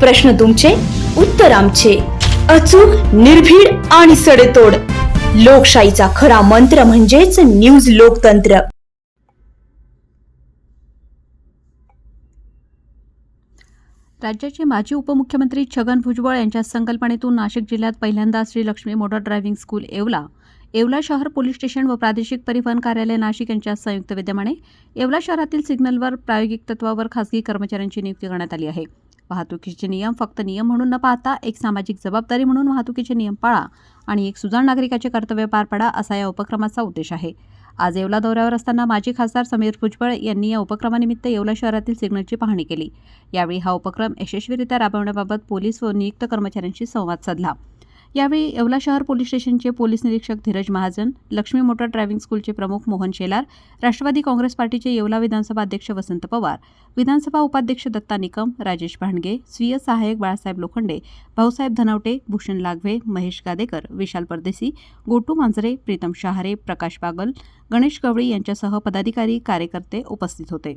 प्रश्न तुमचे उत्तर आमचे. अचूक निर्भीड आणि सडेतोड. लोकशाहीचा खरा मंत्र म्हणजेच न्यूज लोकतंत्र. राज्याचे माजी उपमुख्यमंत्री छगन भुजबळ यांच्या संकल्पनेतून नाशिक जिल्ह्यात पहिल्यांदा Shri Lakshmi motor driving school Yeola. Yeola शहर पोलीस स्टेशन व प्रादेशिक परिवहन कार्यालय नाशिक यांच्या संयुक्त विद्यमाने येवला शहरातील सिग्नलवर प्रायोगिक तत्वावर खासगी कर्मचाऱ्यांची नियुक्ती करण्यात आली आहे. वाहतुकीचे नियम फक्त नियम म्हणून न पाहता एक सामाजिक जबाबदारी म्हणून वाहतुकीचे नियम पाळा आणि एक सुजाण नागरिकाचे कर्तव्य पार पाडा असा या उपक्रमाचा उद्देश आहे. आज येवला दौऱ्यावर असताना माजी खासदार समीर भुजबळ यांनी या उपक्रमानिमित्त येवला शहरातील सिग्नलची पाहणी केली. यावेळी हा उपक्रम यशस्वीरित्या राबवण्याबाबत पोलीस व नियुक्त कर्मचाऱ्यांशी संवाद साधला. यावेळी येवला शहर पोलीस स्टेशनचे पोलीस निरीक्षक धीरज महाजन लक्ष्मी मोटर ड्रायव्हिंग स्कूलचे प्रमुख मोहन शेलार राष्ट्रवादी काँग्रेस पार्टीचे येवला विधानसभा अध्यक्ष वसंत पवार विधानसभा उपाध्यक्ष दत्ता निकम राजेश भांडगे स्वीय सहाय्यक बाळासाहेब लोखंडे भाऊसाहेब धनवटे भूषण लागवे महेश गादेकर विशाल परदेसी गोटू मांजरे प्रीतम शहारे प्रकाश बागल गणेश गवळी यांच्यासह पदाधिकारी कार्यकर्ते उपस्थित होते.